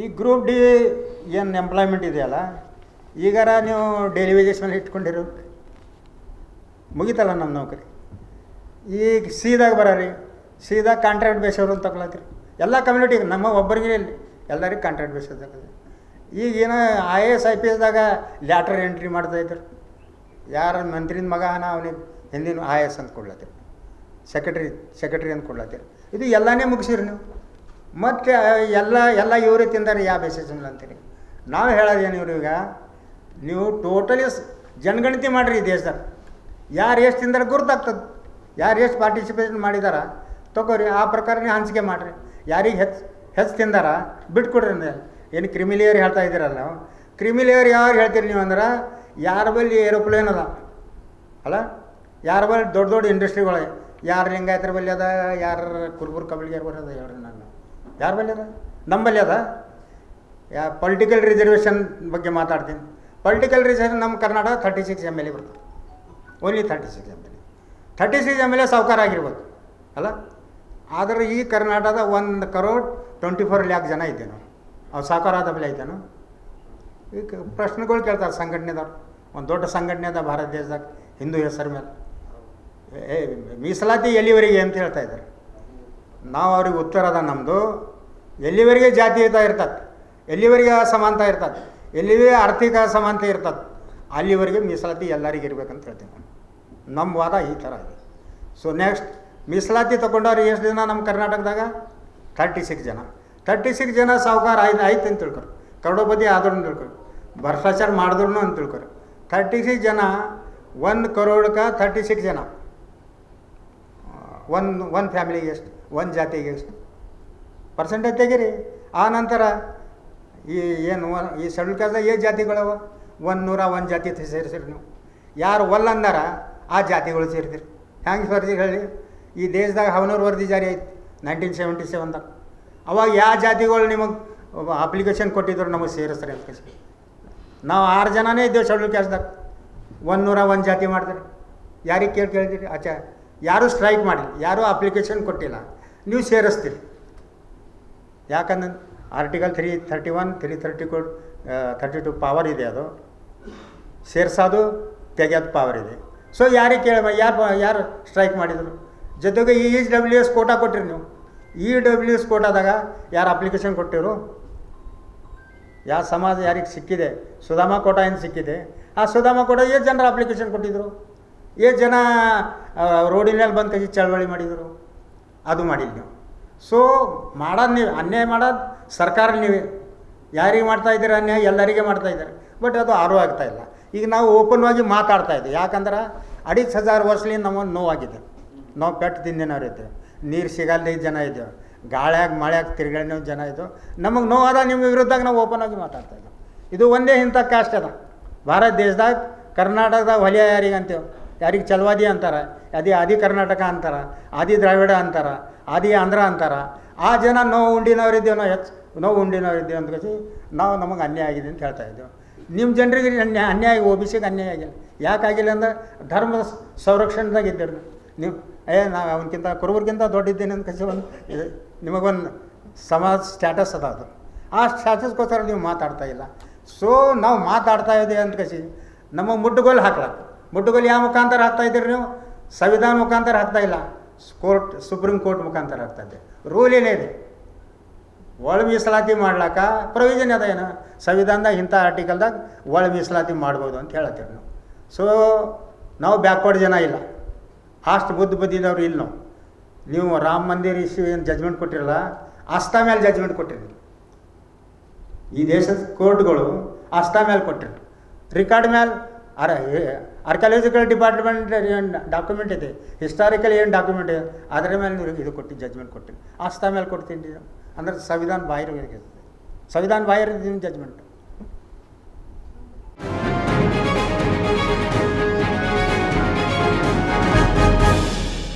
ಈ group D ಏನು employment ಇದೆಯಲ್ಲ, ಈಗಾರ ನೀವು ಡೈಲಿ ವೇಜಸ್ ಮೇಲೆ ಇಟ್ಕೊಂಡಿರೋ ಮುಗಿತಲ್ಲ ನಮ್ಮ ನೌಕರಿ? ಈಗ ಸೀದಾಗ ಬರೀ ಸೀದಾ ಕಾಂಟ್ರಾಕ್ಟ್ ಬೇಸವ್ರು ಅಂತ ತಗೊಳತ್ತೀರಿ ಎಲ್ಲ ಕಮ್ಯುನಿಟಿಗೆ ನಮ್ಮ ಒಬ್ಬರಿಗೆ ಇಲ್ಲಿ, ಎಲ್ಲರಿಗೂ ಕಾಂಟ್ರಾಕ್ಟ್ ಬೇಸ್ ಈಗ ಏನೋ I A S I P ಎಸ್ದಾಗ ಲ್ಯಾಟ್ರ್ entry ಮಾಡ್ತಾಯಿದ್ರು ಯಾರ ಮಂತ್ರಿನ ಮಗ ಅವನಿಗೆ ಹಿಂದಿನ ಐ ಎ ಎಸ್ ಅಂತ ಕೊಡ್ಲತ್ತೀರಿ ಸೆಕ್ರೆಟ್ರಿ ಸೆಕ್ರೆಟ್ರಿ ಅಂತ ಕೊಡ್ಲತ್ತೀರಿ ಇದು ಎಲ್ಲನೇ ಮುಗಿಸಿರಿ ನೀವು. ಮತ್ತು ಎಲ್ಲ ಎಲ್ಲ ಇವರೇ ತಿಂದಾರೆ ಯಾವ ಬೇಸಿಸ್ ಅಂತೀರಿ? ನಾವು ಹೇಳೋದೇನು ಇವ್ರಿಗೆ ನೀವು ಟೋಟಲಿ ಜನಗಣತಿ ಮಾಡಿರಿ ಈ ದೇಶದಾಗ ಯಾರು ಎಷ್ಟು ತಿಂದರೆ ಗುರುತಾಗ್ತದೆ. ಯಾರು ಎಷ್ಟು ಪಾರ್ಟಿಸಿಪೇಷನ್ ಮಾಡಿದಾರ, ತಗೋರಿ, ಆ ಪ್ರಕಾರ ನೀವು ಹಂಚಿಕೆ ಮಾಡಿರಿ. ಯಾರಿಗೆ ಹೆಚ್ಚು ಹೆಚ್ಚು ತಿಂದಾರ, ಬಿಟ್ಕೊಡ್ರಿ ಅಂದ್ರೆ ಏನು ಕ್ರಿಮಿಲಿಯರ್ ಹೇಳ್ತಾ ಇದ್ದೀರಲ್ಲ ನಾವು? ಕ್ರಿಮಿಲಿಯರ್ ಯಾರು ಹೇಳ್ತೀರಿ ನೀವು ಅಂದ್ರೆ, ಯಾರ ಬಳಿ ಏರೋಪ್ಲೇನ್ ಅದ? ಅಲ್ಲ? ಯಾರ ಬಳಿ ದೊಡ್ಡ ದೊಡ್ಡ ಇಂಡಸ್ಟ್ರಿಗಳು ಯಾರು ಲಿಂಗಾಯತರ ಬಳಿ ಅದ? ಯಾರು ಕುರುಬುರು ಕಬಳಿಗೆ ಬರೋದ ಹೇಳ್ರಿ ನಾನು. ಯಾರ ಬಳಿ ಅದ? ಬಳಿ ಅದ. ಯಾ ಪೊಲಿಟಿಕಲ್ ರಿಸರ್ವೇಷನ್ ಬಗ್ಗೆ ಮಾತಾಡ್ತೀನಿ. ಪೊಲಿಟಿಕಲ್ ರಿಸರ್ವೇಷನ್ ನಮ್ಮ Karnataka thirty six M L A ಬರ್ತದೆ. Only thirty six M L A thirty six M L A ಸಾವುಕಾರ ಆಗಿರ್ಬೋದು, ಅಲ್ಲ? ಆದರೆ ಈ ಕರ್ನಾಟಕದ ಒಂದು ಕರೋಡ್ ಟ್ವೆಂಟಿ ಫೋರ್ ಲ್ಯಾಕ್ ಜನ ಇದ್ದೆ ಅವ್ರು ಅವು ಸಾವುಕಾರ ಆದ ಬೆಲೆ ಐತೇನು? ಈಗ ಪ್ರಶ್ನೆಗಳು ಕೇಳ್ತಾರೆ ಸಂಘಟನೆದವ್ರು. ಒಂದು ದೊಡ್ಡ ಸಂಘಟನೆ ಅದ ಭಾರತ ದೇಶದಾಗ, ಹಿಂದೂ ಹೆಸರು ಮೇಲೆ. ಏ, ಮೀಸಲಾತಿ ಎಲ್ಲಿವರೆಗೆ ಅಂತ ಹೇಳ್ತಾ ಇದ್ದಾರೆ. ನಾವು ಅವ್ರಿಗೆ ಉತ್ತರ ಅದ ನಮ್ಮದು ಎಲ್ಲಿವರೆಗೆ ಜಾತೀಯತ ಇರ್ತದೆ? ಎಲ್ಲಿವರೆಗೆ ಅಸಮಾನತೆ ಇರ್ತದೆ? ಎಲ್ಲಿವೇ ಆರ್ಥಿಕ ಅಸಮಾನತೆ ಇರ್ತದೆ? ಅಲ್ಲಿವರೆಗೆ ಮೀಸಲಾತಿ ಎಲ್ಲರಿಗೆ ಇರಬೇಕಂತ ಹೇಳ್ತೀನಿ ನಾನು. ನಮ್ಮ ವಾದ ಈ ಥರ ಇದೆ. ಸೊ ನೆಕ್ಸ್ಟ್ ಮೀಸಲಾತಿ ತೊಗೊಂಡವ್ರು ಎಷ್ಟು ಜನ ನಮ್ಮ ಕರ್ನಾಟಕದಾಗ? ಥರ್ಟಿ ಸಿಕ್ಸ್ ಜನ. ಥರ್ಟಿ ಸಿಕ್ಸ್ ಜನ ಸಾವುಕಾರ ಆಯ್ತು ಆಯ್ತು ಅಂತ ತಿಳ್ಕೊರು ಕರೋಡಪತಿ ಆದ್ರೂ ತಿಳ್ಕೊರಿ ಭ್ರಷ್ಟಾಚಾರ ಮಾಡಿದ್ರು ಅಂತ ತಿಳ್ಕೊರು ಥರ್ಟಿ ಸಿಕ್ಸ್ ಜನ, ಒಂದು ಕರೋಡ್ಕ ಥರ್ಟಿ ಸಿಕ್ಸ್ ಜನ ಒಂದು ಒಂದು ಫ್ಯಾಮಿಲಿಗೆ ಎಷ್ಟು? ಒಂದು ಜಾತಿಗೆ ಪರ್ಸೆಂಟೇಜ್ ತೆಗೀರಿ. ಆ ನಂತರ ಈ ಏನು, ಈ ಶೆಡ್ಯೂಲ್ ಕಾಸ್ಟ್ದಾಗ ಏನು ಜಾತಿಗಳವ? ಒಂದು ನೂರ ಒಂದು ಜಾತಿ ಸೇರಿಸಿರಿ ನೀವು. ಯಾರು ಒಲ್ಲಂದಾರ ಆ ಜಾತಿಗಳು ಸೇರಿದಿರಿ. ಹ್ಯಾಂಗೆ ವರದಿ ಹೇಳಿ? ಈ ದೇಶದಾಗ ಹವನೂರು ವರದಿ ಜಾರಿ ಐತಿ ನೈನ್ಟೀನ್ ಸೆವೆಂಟಿ ಸೆವೆನ್ದಾಗ ಅವಾಗ ಯಾವ ಜಾತಿಗಳು ನಿಮಗೆ ಅಪ್ಲಿಕೇಶನ್ ಕೊಟ್ಟಿದ್ರು ನಮಗೆ ಸೇರಿಸ್ತಾರೆ ಅಂತ ನಾವು ಆರು ಜನನೇ ಇದ್ದೇವೆ ಶೆಡ್ಯೂಲ್ ಕೆಲಸದಾಗ ಒಂದು ನೂರ ಒಂದು ಜಾತಿ ಮಾಡ್ತಾರೆ. ಯಾರಿಗೆ ಕೇಳಿ ಕೇಳ್ತೀರಿ ಆಚೆ ಯಾರೂ ಸ್ಟ್ರೈಕ್ ಮಾಡಿಲ್ಲ, ಯಾರೂ ಅಪ್ಲಿಕೇಶನ್ ಕೊಟ್ಟಿಲ್ಲ. ನೀವು ಸೇರಿಸ್ತೀರಿ. ಯಾಕಂದ್ರೆ article three thirty one three thirty code thirty two power ಇದೆ ಅದು. ಸೇರಿಸೋದು ತೆಗೆಯೋದು ಪವರ್ ಇದೆ. ಸೊ ಯಾರಿಗೆ ಕೇಳ ಯಾರು ಯಾರು ಸ್ಟ್ರೈಕ್ ಮಾಡಿದರು? ಜೊತೆಗೆ E H W S quota ಕೊಟ್ಟಿರಿ ನೀವು. ಇ ಡಬ್ಲ್ಯೂ ಎಸ್ ಕೋಟಾದಾಗ ಯಾರು ಅಪ್ಲಿಕೇಶನ್ ಕೊಟ್ಟಿರು? ಯಾವ ಸಮಾಜ ಯಾರಿಗೆ ಸಿಕ್ಕಿದೆ? ಸುಧಾಮ ಕೋಟಾ ಏನು ಸಿಕ್ಕಿದೆ? ಆ ಸುಧಾಮ ಕೋಟಾ ಏ ಜನರು ಅಪ್ಲಿಕೇಶನ್ ಕೊಟ್ಟಿದ್ರು? ಏ ಜನ ರೋಡಿನಲ್ಲಿ ಬಂದು ಕೈ ಚಳವಳಿ ಮಾಡಿದರು? ಅದು ಮಾಡಿಲ್ಲ ನೀವು. ಸೊ ಮಾಡೋದು ನೀವು, ಅನ್ಯಾಯ ಮಾಡೋದು ಸರ್ಕಾರ ನೀವೇ ಯಾರಿಗೆ ಮಾಡ್ತಾ ಇದ್ದೀರಿ ಅನ್ಯಾಯ? ಎಲ್ಲರಿಗೆ ಮಾಡ್ತಾ ಇದ್ದಾರೆ. ಬಟ್ ಅದು ಆರು ಆಗ್ತಾ ಇಲ್ಲ. ಈಗ ನಾವು ಓಪನ್ವಾಗಿ ಮಾತಾಡ್ತಾ ಇದ್ದೀವಿ. ಯಾಕಂದ್ರೆ ಅಡಿಚ್ ಹಜಾರ್ ವರ್ಷಲಿಂದ ನಮಗೆ ನೋವಾಗಿದೆ. ನಾವು ಪೆಟ್ಟು ತಿಂದಿನವ್ರು ಇದ್ದೇವೆ. ನೀರು ಸಿಗಲ್ಲದೆ ಜನ ಇದ್ದೇವೆ. ಗಾಳ್ಯಾಗ, ಮಳೆಯಾಗ, ತಿರುಗಾಡಿನ ಜನ ಇದ್ದವು ನಮಗೆ ನೋವಾದ ನಿಮ್ಮ ವಿರುದ್ಧದಾಗ ನಾವು ಓಪನ್ ಆಗಿ ಮಾತಾಡ್ತಾ ಇದ್ದೇವೆ. ಇದು ಒಂದೇ ಇಂಥ ಕಾಸ್ಟ್ ಅದ. ಭಾರತ ದೇಶದಾಗ, ಕರ್ನಾಟಕದಾಗ ಹೊಲಿಯ ಯಾರಿಗೆ ಅಂತೇವೆ ಯಾರಿಗೆ ಚಲವಾದಿ ಅಂತಾರೆ ಅದೇ ಆದಿ ಕರ್ನಾಟಕ ಅಂತಾರ, ಆದಿ ದ್ರಾವಿಡ ಅಂತಾರ, ಆದಿ ಆಂಧ್ರ ಅಂತಾರ, ಆ ಜನ ನೋವು ಉಂಡಿನವರಿದ್ದೇವೆ ನಾವು ಹೆಚ್ಚು ನೋವು ಉಂಡಿನವರಿದ್ದೇವೆ ಅಂತ ಕಸಿ ನಾವು ನಮಗೆ ಅನ್ಯಾಯ ಆಗಿದೆ ಅಂತ ಹೇಳ್ತಾ ಇದ್ದೇವೆ. ನಿಮ್ಮ ಜನರಿಗೆ ಅನ್ಯಾಯ ಅನ್ಯಾಯ ಒ ಬಿ ಅನ್ಯಾಯ ಆಗಿಲ್ಲ. ಯಾಕಾಗಿಲ್ಲ ಅಂದ್ರೆ ಧರ್ಮದ ಸಂರಕ್ಷಣೆದಾಗ ಇದ್ದೀರಿ ನೀವು. ಏ, ನಾವು ಅವನಕ್ಕಿಂತ ಕುರುಬರಿಗಿಂತ ದೊಡ್ಡಿದ್ದೇನೆ ಅಂತ ಕಸಿ ಒಂದು ಇದು ನಿಮಗೊಂದು ಸಮಾಜ ಸ್ಟ್ಯಾಟಸ್ ಅದ ಅದು. ಆ ಸ್ಟ್ಯಾಟಸ್ಗೋಸ್ಕರ ನೀವು ಮಾತಾಡ್ತಾ ಇಲ್ಲ. ಸೊ, ನಾವು ಮಾತಾಡ್ತಾ ಇದ್ದೀವಿ ಅಂತ ಕಸಿ ನಮಗೆ ಮುಡ್ಡುಗೋಲು ಹಾಕ್ಲಾಕ ಮುಟ್ಟುಗೋಲು ಯಾವ ಮುಖಾಂತರ ಹಾಕ್ತಾ ಇದ್ದೀರಿ ನೀವು? ಸಂವಿಧಾನ ಮುಖಾಂತರ ಹಾಕ್ತಾ ಇಲ್ಲ. ಕೋರ್ಟ್, ಸುಪ್ರೀಂ ಕೋರ್ಟ್ ಮುಖಾಂತರ ಹಾಕ್ತಾ ಇದ್ದೆ ರೂಲ್ ಏನೇ ಇದೆ? ಒಳ ಮೀಸಲಾತಿ ಮಾಡ್ಲಾಕ ಪ್ರೊವಿಷನ್ ಅದ ಏನು? ಸಂವಿಧಾನದಾಗ ಇಂಥ ಆರ್ಟಿಕಲ್ದಾಗ ಒಳ ಮೀಸಲಾತಿ ಮಾಡ್ಬೋದು ಅಂತ ಹೇಳತ್ತೀವಿ ನಾವು. ಸೊ ನಾವು ಬ್ಯಾಕ್ವರ್ಡ್ ಜನ ಇಲ್ಲ. ಅಷ್ಟು ಬುದ್ಧಿ ಬುದ್ಧಿದವ್ರು ಇಲ್ಲ ನಾವು. ನೀವು ರಾಮ ಮಂದಿರ ಇಶ್ಯೂ ಏನು ಜಜ್ಮೆಂಟ್ ಕೊಟ್ಟಿರಲ್ಲ ಅಷ್ಟ ಮೇಲೆ ಜಜ್ಮೆಂಟ್ ಕೊಟ್ಟಿರಿ. ಈ ದೇಶದ ಕೋರ್ಟ್ಗಳು ಅಷ್ಟ ಮೇಲೆ ಕೊಟ್ಟಿರಿ. ರಿಕಾರ್ಡ್ ಮೇಲೆ ಅರ ಆರ್ಕಿಯಾಲಜಿಕಲ್ ಡಿಪಾರ್ಟ್ಮೆಂಟ್ ಏನು ಡಾಕ್ಯುಮೆಂಟ್ ಇದೆ? ಹಿಸ್ಟಾರಿಕಲ್ ಏನು ಡಾಕ್ಯುಮೆಂಟ್ ಇದೆ? ಅದರ ಮೇಲೆ ನೀವು ಇದು ಕೊಟ್ಟು ಜಜ್ಮೆಂಟ್ ಕೊಟ್ಟಿರಿ ಆಸ್ತ ಮೇಲೆ ಕೊಡ್ತೀನಿ. ಅಂದ್ರೆ ಸಂವಿಧಾನ ಬಾಹಿರ ಸಂವಿಧಾನ ಬಾಹಿರ ಜಜ್ಮೆಂಟ್